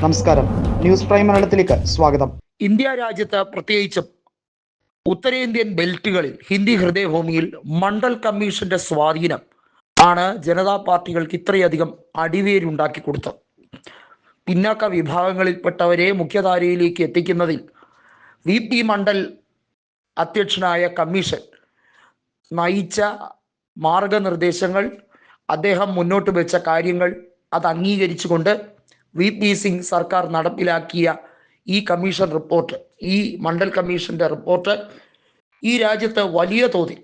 നമസ്കാരം. News prime മലയാളത്തിലേക്ക് സ്വാഗതം. ഇന്ത്യ രാജ്യത്ത് പ്രത്യേകിച്ചും ഉത്തരേന്ത്യൻ ബെൽറ്റുകളിൽ ഹിന്ദി ഹൃദയഭൂമിയിൽ മണ്ഡൽ കമ്മീഷന്റെ സ്വാധീനം ആണ് ജനതാ പാർട്ടികൾക്ക് ഇത്രയധികം അടിവേരുണ്ടാക്കി കൊടുത്തത്. പിന്നാക്ക വിഭാഗങ്ങളിൽപ്പെട്ടവരെ മുഖ്യധാരയിലേക്ക് എത്തിക്കുന്നതിൽ വി പി മണ്ഡൽ അധ്യക്ഷനായ കമ്മീഷൻ നയിച്ച മാർഗനിർദ്ദേശങ്ങൾ അദ്ദേഹം മുന്നോട്ട് വെച്ച കാര്യങ്ങൾ അത് അംഗീകരിച്ചുകൊണ്ട് വി പി സിംഗ് സർക്കാർ നടപ്പിലാക്കിയ ഈ കമ്മീഷൻ റിപ്പോർട്ട് ഈ മണ്ഡൽ കമ്മീഷന്റെ റിപ്പോർട്ട് ഈ രാജ്യത്ത് വലിയ തോതിൽ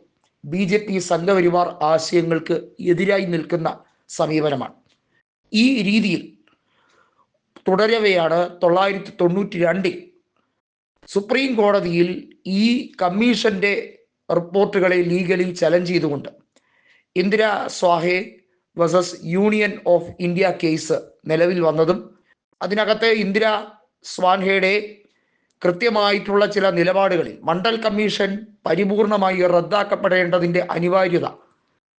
ബി ജെ പി സംഘപരിവാർ ആശയങ്ങൾക്ക് എതിരായി നിൽക്കുന്ന സമീപനമാണ്. ഈ രീതിയിൽ തുടരവെയാണ് തൊള്ളായിരത്തി തൊണ്ണൂറ്റി രണ്ടിൽ സുപ്രീം കോടതിയിൽ ഈ കമ്മീഷന്റെ റിപ്പോർട്ടുകളെ ലീഗലി ചലഞ്ച് ചെയ്തുകൊണ്ട് Indira Sawhney versus union of India case നിലവിൽ വന്നതും അതിനകത്തെ ഇന്ദിര സ്വാൻഹയുടെ കൃത്യമായിട്ടുള്ള ചില നിലപാടുകളിൽ മണ്ഡൽ കമ്മീഷൻ പരിപൂർണമായി റദ്ദാക്കപ്പെടേണ്ടതിന്റെ അനിവാര്യത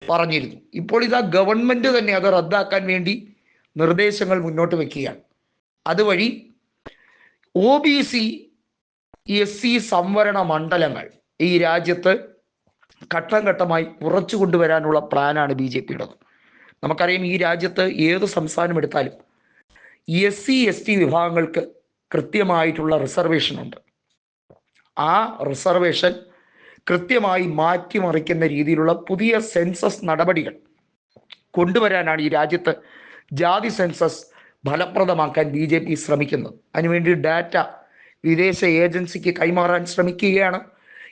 പറഞ്ഞിരുന്നു. ഇപ്പോൾ ഇതാ ഗവൺമെന്റ് തന്നെ അത് റദ്ദാക്കാൻ വേണ്ടി നിർദ്ദേശങ്ങൾ മുന്നോട്ട് വെക്കുകയാണ്. അതുവഴി O B C S C സംവരണ മണ്ഡലങ്ങൾ ഈ രാജ്യത്ത് ഘട്ടം ഘട്ടമായി കുറച്ചു കൊണ്ടുവരാനുള്ള പ്ലാനാണ് ബി ജെ പിയുടേത്. നമുക്കറിയാം ഈ രാജ്യത്ത് ഏത് സംസ്ഥാനം എടുത്താലും എസ് സി എസ് ടി വിഭാഗങ്ങൾക്ക് കൃത്യമായിട്ടുള്ള റിസർവേഷൻ ഉണ്ട്. ആ റിസർവേഷൻ കൃത്യമായി മാറ്റിമറിക്കുന്ന രീതിയിലുള്ള പുതിയ സെൻസസ് നടപടികൾ കൊണ്ടുവരാനാണ് ഈ രാജ്യത്ത് ജാതി സെൻസസ് ഫലപ്രദമാക്കാൻ ബി ജെ പി ശ്രമിക്കുന്നത്. അതിനുവേണ്ടി ഡാറ്റ വിദേശ ഏജൻസിക്ക് കൈമാറാൻ ശ്രമിക്കുകയാണ്.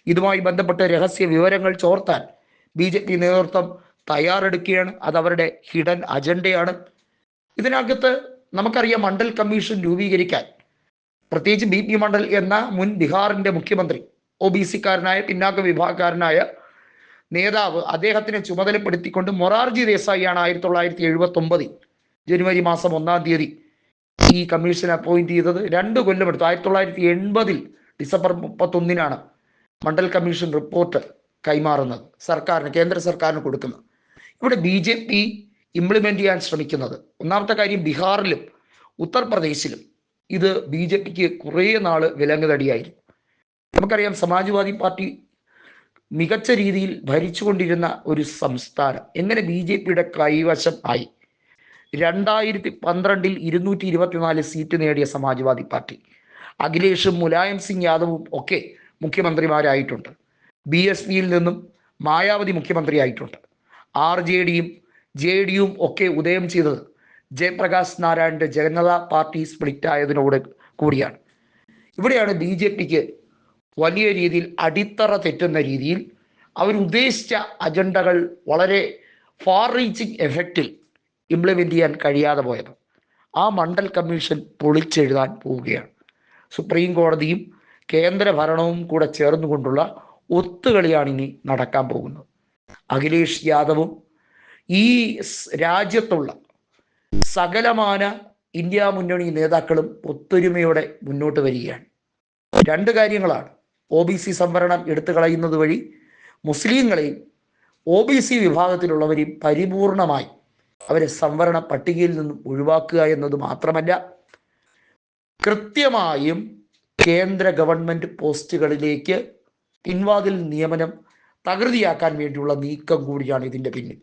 ഇതുമായി ബന്ധപ്പെട്ട രഹസ്യ വിവരങ്ങൾ ചോർത്താൻ ബി ജെ പി നേതൃത്വം തയ്യാറെടുക്കുകയാണ്. അത് അവരുടെ ഹിഡൻ അജണ്ടയാണ്. ഇതിനകത്ത് നമുക്കറിയാം മണ്ഡൽ കമ്മീഷൻ രൂപീകരിക്കാൻ. പ്രത്യേകിച്ച് ബി പി മണ്ഡൽ എന്ന മുൻ ബീഹാറിന്റെ മുഖ്യമന്ത്രി ഒ ബി സിക്കാരനായ പിന്നാക്ക വിഭാഗക്കാരനായ നേതാവ് അദ്ദേഹത്തിനെ ചുമതലപ്പെടുത്തിക്കൊണ്ട് മൊറാർജി ദേശായിയാണ് ആയിരത്തി തൊള്ളായിരത്തി എഴുപത്തി ഒമ്പതിൽ ജനുവരി മാസം ഒന്നാം തീയതി ഈ കമ്മീഷൻ അപ്പോയിന്റ് ചെയ്തത്. രണ്ട് കൊല്ലം എടുത്തു. ആയിരത്തി തൊള്ളായിരത്തി എൺപതിൽ ഡിസംബർ മുപ്പത്തൊന്നിനാണ് മണ്ഡൽ കമ്മീഷൻ റിപ്പോർട്ട് കൈമാറുന്നത്. സർക്കാരിന് കേന്ദ്ര സർക്കാരിന് കൊടുക്കുന്നത്. ഇവിടെ ബി ജെ പി ഇംപ്ലിമെന്റ് ചെയ്യാൻ ശ്രമിക്കുന്നത്. ഒന്നാമത്തെ കാര്യം ബീഹാറിലും ഉത്തർപ്രദേശിലും ഇത് ബി ജെ പിക്ക് കുറേ നാൾ വിലങ്ങുതടിയായിരുന്നു. നമുക്കറിയാം സമാജ്വാദി പാർട്ടി മികച്ച രീതിയിൽ ഭരിച്ചുകൊണ്ടിരുന്ന ഒരു സംസ്ഥാനം. എങ്ങനെ ബി ജെ പിയുടെ കൈവശം ആയി? രണ്ടായിരത്തി പന്ത്രണ്ടിൽ ഇരുന്നൂറ്റി ഇരുപത്തിനാല് സീറ്റ് നേടിയ സമാജ്വാദി പാർട്ടി. അഖിലേഷും മുലായം സിംഗ് യാദവും ഒക്കെ മുഖ്യമന്ത്രിമാരായിട്ടുണ്ട്. ബി എസ് പിയിൽ നിന്നും മായാവതി മുഖ്യമന്ത്രിയായിട്ടുണ്ട്. ആർ ജെ ഡിയും ജെ ഡിയും ഒക്കെ ഉദയം ചെയ്തത് ജയപ്രകാശ് നാരായണന്റെ ജനതാ പാർട്ടി സ്പ്ലിറ്റ് ആയതിനോട് കൂടിയാണ്. ഇവിടെയാണ് ബി ജെ പിക്ക് വലിയ രീതിയിൽ അടിത്തറ തെറ്റുന്ന രീതിയിൽ അവരുദ്ദേശിച്ച അജണ്ടകൾ വളരെ ഫാർ റീച്ചിങ് എഫക്റ്റിൽ ഇംപ്ലിമെന്റ് ചെയ്യാൻ കഴിയാതെ പോയത്. ആ മണ്ഡൽ കമ്മീഷൻ പൊളിച്ചെഴുതാൻ പോവുകയാണ്. സുപ്രീം കോടതിയും കേന്ദ്ര ഭരണവും കൂടെ ചേർന്നുകൊണ്ടുള്ള ഒത്തുകളിയാണ് ഇനി നടക്കാൻ പോകുന്നത്. അഖിലേഷ് യാദവും ഈ രാജ്യത്തുള്ള സകലമാന ഇന്ത്യ മുന്നണി നേതാക്കളും ഒത്തൊരുമയോടെ മുന്നോട്ട് വരികയാണ്. രണ്ട് കാര്യങ്ങളാണ് ഒ ബി സി സംവരണം എടുത്തു കളയുന്നത് വഴി മുസ്ലിങ്ങളെയും ഒ ബി സി വിഭാഗത്തിലുള്ളവരെയും പരിപൂർണമായി അവരെ സംവരണ പട്ടികയിൽ നിന്നും ഒഴിവാക്കുക എന്നത് മാത്രമല്ല കൃത്യമായും കേന്ദ്ര ഗവൺമെന്റ് പോസ്റ്റുകളിലേക്ക് പിൻവാതിൽ നിയമനം തകൃതിയാക്കാൻ വേണ്ടിയുള്ള നീക്കം കൂടിയാണ് ഇതിന്റെ പിന്നിൽ.